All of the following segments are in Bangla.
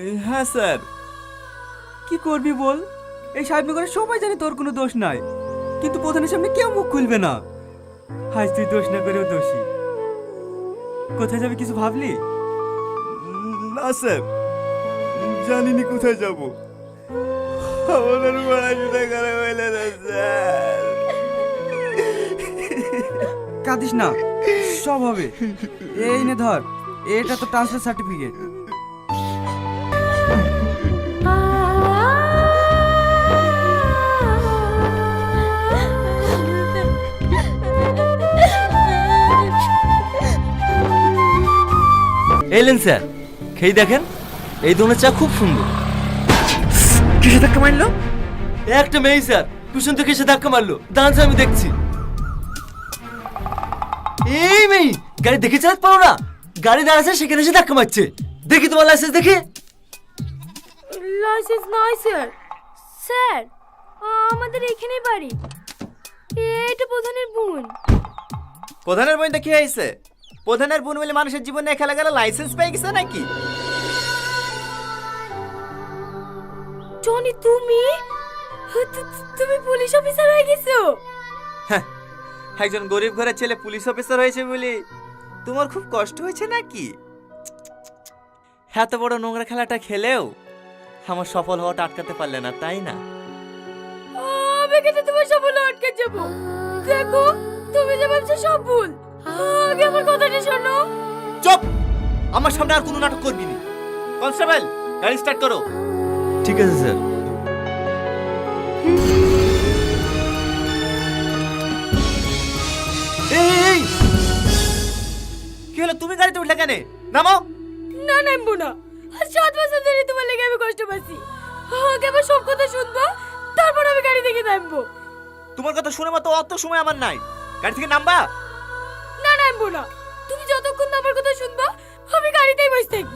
হ্যাঁ স্যার। কি করবি বল? এই সাহেব করে সবাই জানে তোর কোনো দোষ নাই। কিন্তু প্রধানের সামনে কেউ মুখ খুলবে না। আজ তুই দোষ না করেও দোষী। কোথায় যাবে কিছু ভাবলি? না স্যার। জানিনি কোথায় যাব। আমাদের পড়াশোনা খারাপ হইলে না স্যার। কাঁদিস না। সব হবে। এই নে ধর এটা তো ট্রান্সফার সার্টিফিকেট এলেন স্যার। খেয়ে দেখেন এই ধরনের চা খুব সুন্দর। কিসে ধাক্কা মারলো? একটা মেয়ে স্যার টুশন থেকে এসে ধাক্কা মারলো। দাঁড়ান আমি দেখছি। এই মেয়ে গাড়ি দেখে চালাতে পারো না? গাড়ি দাঁড়াচ্ছে সেখানে এসে ধাক্কা মারছে। দেখি তোমার লাইসেন্স দেখি। লাইসেন্স নয় স্যার। স্যার আমাদের এখানেই বাড়ি। এটা প্রধানের বোন। প্রধানের বইটা কি হয়েছে? প্রধানের বোন বলে মানুষের জীবনে খেলা গেলে লাইসেন্স পেয়ে গেছে নাকি? টনি তুমি? তু- তুমি পুলিশ অফিসার হয়ে গেছো? হ্যাঁ, একজন গরিব ঘরের ছেলে পুলিশ অফিসার হয়েছে বলে তোমার খুব কষ্ট হয়েছে নাকি? এত বড় নোংরা খেলাটা খেলেও আমার সফল হওয়াটা আটকাতে পারলে না তাই না? আমি কেন তোমার সফল আটকে যাব? দেখো তুমি যে ভাবছ সব ভুল আগে আমার কথাটা শোনো। চুপ! আমার সামনে আর কোনো নাটক করবি না। কনস্টেবল গাড়ি স্টার্ট করো। ঠিক আছে স্যার। এই! কি হলো তুমি গাড়িতে উঠলে কেন? নামো না নামবো না। আর সাত বছর ধরে তোমার লেগে আমি কষ্ট পাচ্ছি। আগে আমার সব কথা শুনব তারপর আমি গাড়ি থেকে নামবো। তোমার কথা শুনে মতো অত সময় আমার নাই। গাড়ি থেকে নামবা। না না। তুমি যতক্ষণ না আমার কথা শুনবা আমি গাড়িতেই বসে থাকব।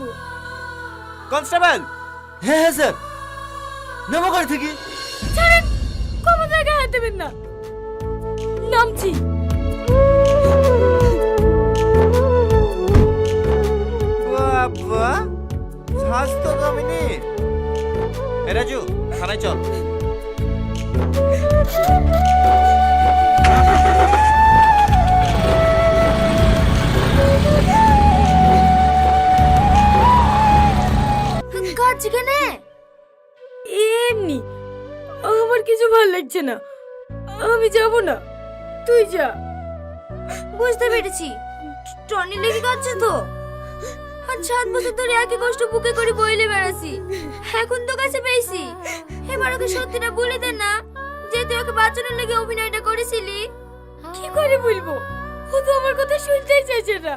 কনস্টেবল! হ্যাঁ হ্যাঁ স্যার। নেব গাড়ি থেকে। ছাড়েন কোনো জায়গায় হাত দেবেন না। নামছি। বাবা স্বাস্থ্য কমেনি রাজু থানায় চল। লাগছে না। আমি যাব না। তুই যা। বুঝতে পেরেছি। টনি লেগে কাচ্ছে তো। আর সাত বছর ধরে একই কষ্ট বুকে করে বইলে বেড়াছি এখন তো কাছে পেয়েছি। এবার ওকে সত্যিটা বলে দে না যে তুই ওকে বাঁচানোর লেগে অভিনয়টা করেছিলি। কি করে বলব? ও তো আমার কথা শুনতেই চাইছে না।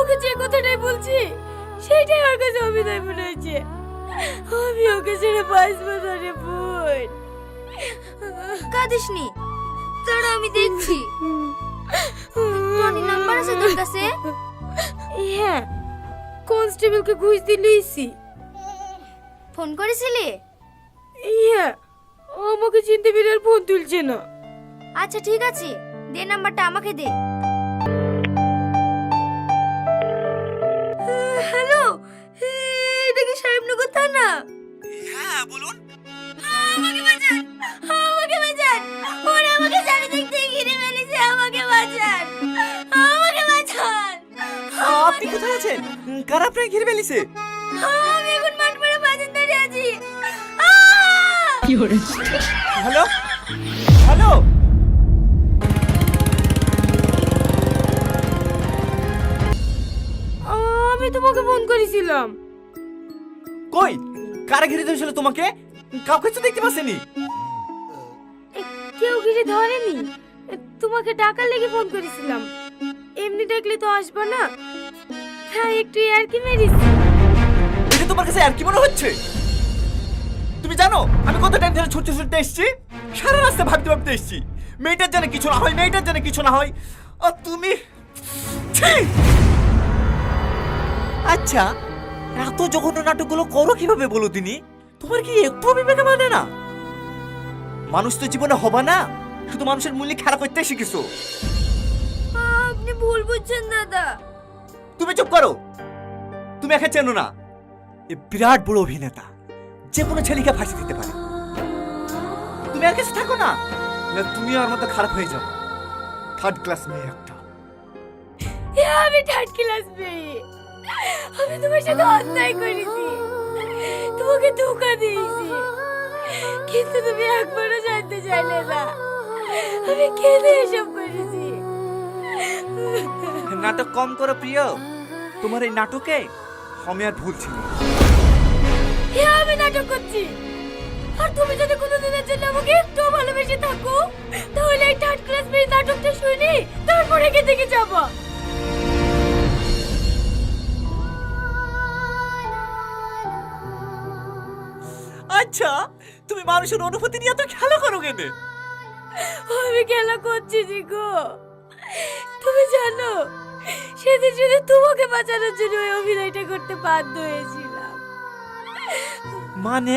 ওকে যে কথাটাই বলছি সেইটাই ওর কাছে অভিনয় মনে হয়েছে। আমি ওকে ছেড়ে বাঁচবো না রে বোন কাঁদিসনি। তারা আমি দেখছি। টনি নাম্বার আছে তোর কাছে? হ্যাঁ কনস্টেবলকে ঘুষ দিলেইছি। ফোন করেছিলি? হ্যাঁ আমাকে চিনতে পেরে আর ফোন তুলছে না। আচ্ছা ঠিক আছে। দে নাম্বারটা আমাকে দে। হ্যালো এটা কি সাহেবনগর থানা? হ্যাঁ বলুন। আমাকে বাঁচান। আমাকে বাঁচান। ওরা আমাকে চারিদিক থেকে ঘিরে ফেলেছে আমাকে বাঁচান। আমাকে বাঁচান। আপনি কোথায় আছেন? কারা আপনাকে ঘিরে ফেলিছে? আমি এখন মাঠ পড়ে বাজার দাঁড়িয়ে আছি আহ! হ্যালো? হ্যালো? আমি তোমাকে ফোন করেছিলাম। কই? কারা ঘিরে ধরেছিল তোমাকে? কাউকে তো দেখতে পাচ্ছেনি। কেউ ঘিরে ধরেনি? তোমাকে ডাকার লেগে ফোন করেছিলাম। এমনি ডাকলে তো আসবা না। হ্যাঁ একটু আর কি মেরিছি। এটা তোমার কাছে আর কি মনে হচ্ছে? তুমি জানো, আমি কত টাইম ধরে ছুটতে ছুটতে এসেছি? সারা রাস্তা ভাবতে ভাবতে এসেছি। মেয়েটার জানে কিছু না হয়, মেয়েটার জানে কিছু না হয়। আর তুমি! আচ্ছা এত জঘন্য নাটকগুলো করো কীভাবে বলো তিনি তোমার কি একটু বিবেক মানে না? মানুষ তো জীবনে হবা না। শুধু মানুষের মূল্য খেলা করতে শিখেছো। আপনি ভুল বুঝছেন দাদা। তুমি চুপ করো। তুমি একা চেনো না। এ বিরাট বড় অভিনেতা। যে কোনো ছেলেকে ফাঁসি দিতে পারে। তুমি আর কাছে থাকো না। না তুমি আর মতো খারাপ হয়ে যাও। থার্ড ক্লাস মেয়ে একটা। আমি থার্ড ক্লাস মেয়ে। আমি তোমার সাথে অন্যায় করেছি। তোমাকে ধোকা দিয়েছি। কিন্তু তুমি একবারও জানতে চাইলে না। আমি কেঁদে এসব করেছি। নাটক কম করো প্রিয়। তোমার এই নাটকে আমি আর ভুল ছিল আমি নাটক করছি। আর তুমি যদি কোনোদিনের জন্য আমাকে একটু ভালোবেসে থাকো তাহলে এই থার্ড ক্লাস মেয়ে নাটকটা শুনি তারপরে এখান থেকে যাব। আচ্ছা তুমি মানুষের অনুভূতি নিয়ে তো খেলা করো কেনে? আমি খেলা করছি জিগো তুমি জানো সেদিন শুধু তোমাকে বাঁচানোর জন্য ওই অভিনয়টা করতে বাধ্য হয়েছিলাম। মানে?